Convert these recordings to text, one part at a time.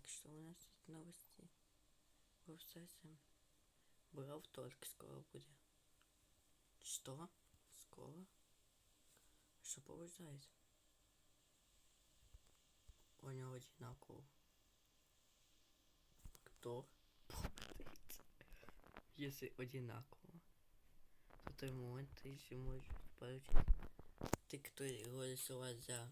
Так, что у нас тут новости? Процессе. Брав только скоро будет. Что? Скоро? Что поважает? У него одинаково. Кто? Если одинаково, то той момент ты еще можешь получить. Ты кто голосовать за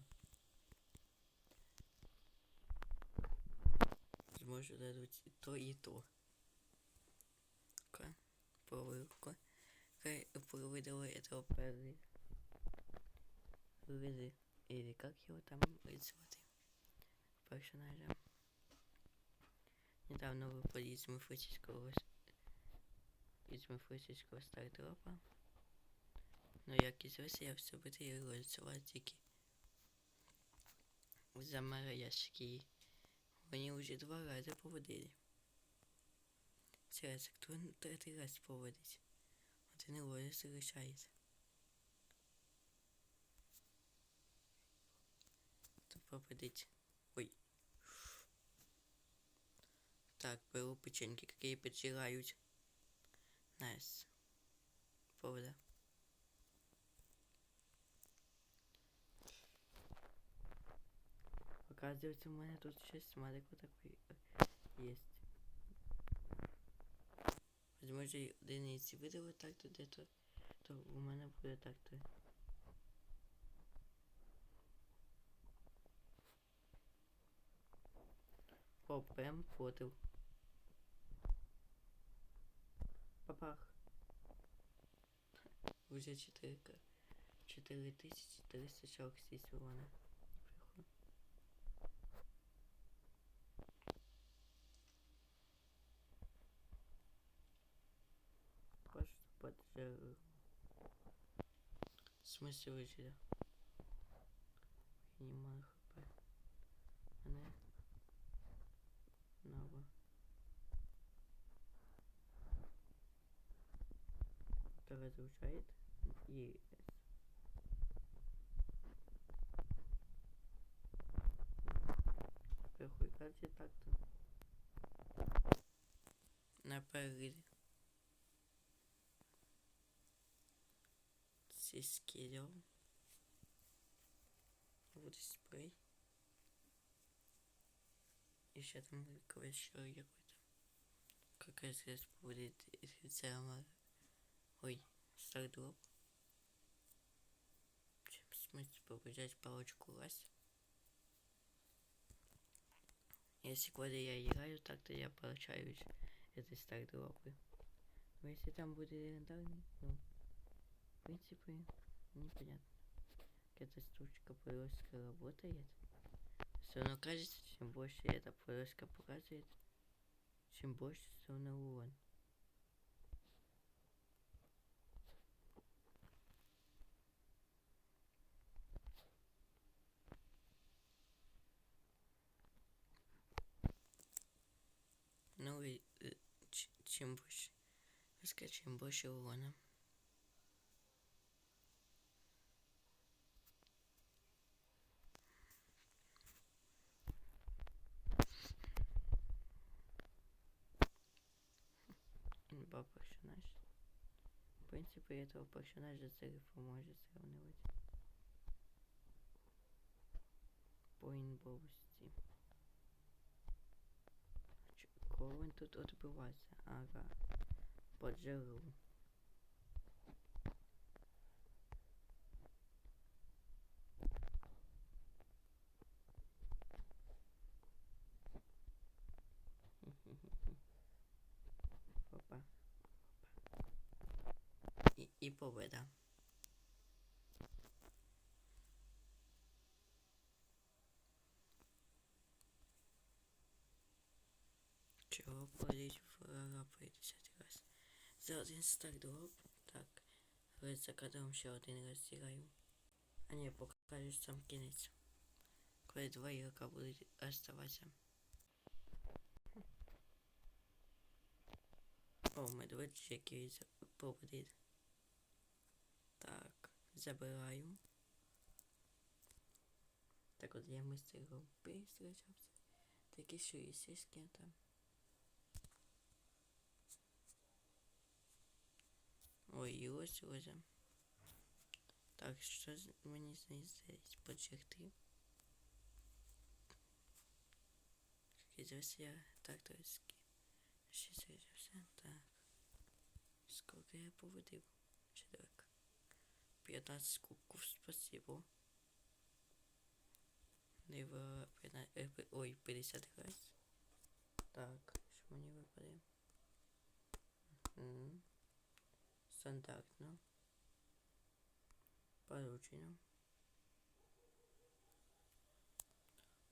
зможу дадуть і то, і то. Ка, проверка. Хай провидела этого перли. Рыды. Или как его там звати? Персонажа. Недавно выпали из мифического из мифического стартропа. Но як ізвести, я все буде голосувати тільки за мера ящики. Вони вже два рази поводили. Це раз, хто третій раз поводить. Один голос лишається. То попадить. Ой. Так, беру печеньки, какие поджирают. Найс. Повода. Оказывается, у меня тут сейчас смайлику такой есть. Возможно, одиниці видали так-то де-то, то у мене буде так-то. О, прям фотив. Папах. Уже 4 4346 у мене. В смысле выжили? Я не маю хп. Мене нова. Это разрушает и Какой карте так-то? На перегляде. Здесь. Вот и спрей. Еще там кое-что какой-то. Какая связь будет официально. Ой, стардроп. Чем смысл побежать палочку раз? Если когда я играю, так-то я получаю эти стардропы. Но если там будет легендарный, ну, принципе, непонятно. Эта штучка поиска работает. Все равно кажется, чем больше эта поиска показывает, чем больше все равно урон. Ну и э, чем больше, чем больше урона. Два персонажа. В принципе, этого персонажа эльфом может сравнивать. По инбовости. Кого он тут отбивается? Ага. Поджарил. і повида. Чого політь врага по 10 раз? За один стардроп? Так. Але за кадром ще один раз зіграю. А не, покажу сам кінець. Коли два ігрока будуть оставатися. О, медведь, який поводить. Так, забираю. Так от я мистер групи зустрічався. Такі що є сіськи там. Ой, ось ось. Так, що мені здесь почерти? Здесь я так то есть. Ще все. Так. Сколько я поводив? Человек. 15 кубков, спасибо. Либо 15, е, пи- ой, 50 раз. Так, що мені випаде? Мгм. Стандартно. Поручено.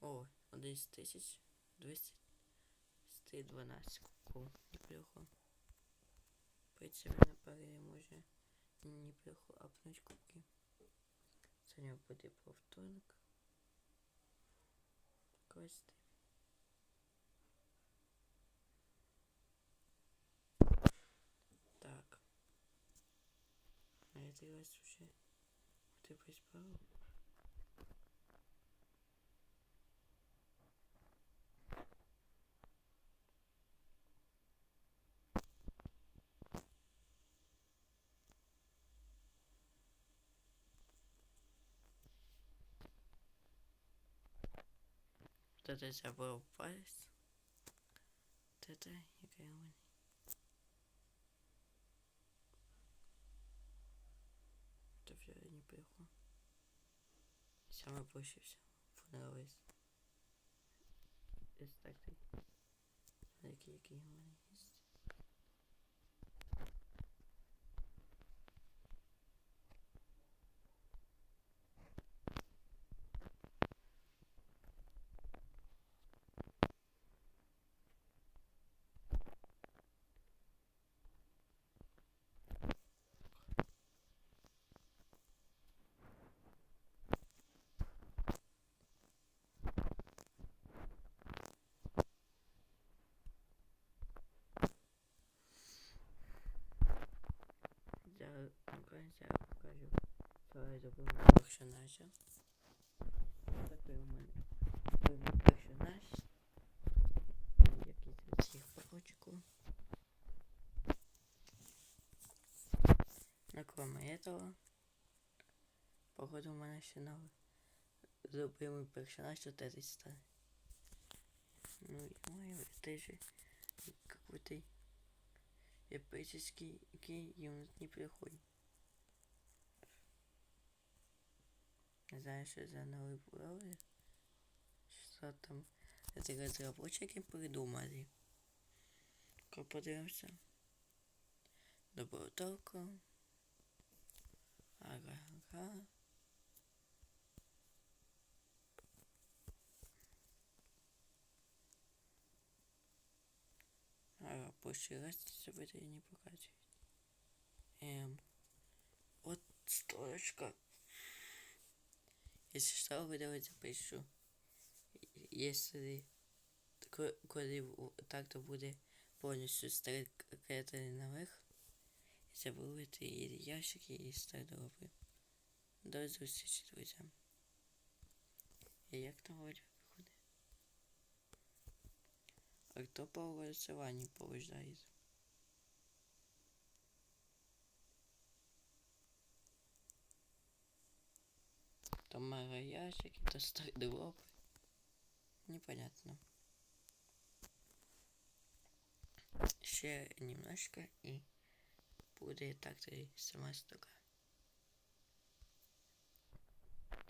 О, 11 тисяч 212 кубков. Неплохо. В на паре може неплохо апнуть кубки. Сьогодні буде повторник. Квести. Так. А это раз уже ты приспал. Вот это забыл палец. Вот это вона. Это все неплохо. Самое больше всего понравилось. Из такой. Такие, какие у Давай зробимо персонажа. Такий у мене вибір персонаж. Якийсь з цих папочку. Ну, кроме этого, походу у мене ще новий любимый персонаж вот этой стороны. Ну, ё-моё, это же какой-то эпический юнит неплохой. Не знаю, что за новый брови. Что там эти разработчики придумали. Доброго толку. Ага, ага. Ага, прошлый раз сегодня не показывает. Эм, вот строчка. Если что, вы давайте запишу. Если коли так-то буде повністю стрикати наверх, і забудете і ящики, і стардропи. До зустрічі, друзі. І як там вроді виходить? А хто по голосуванню побеждає? То мага ящики, то стардропи. Непонятно. Ще немножко і буде так-то і сама штука.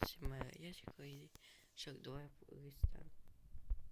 Сама ящика і 42 рестарт.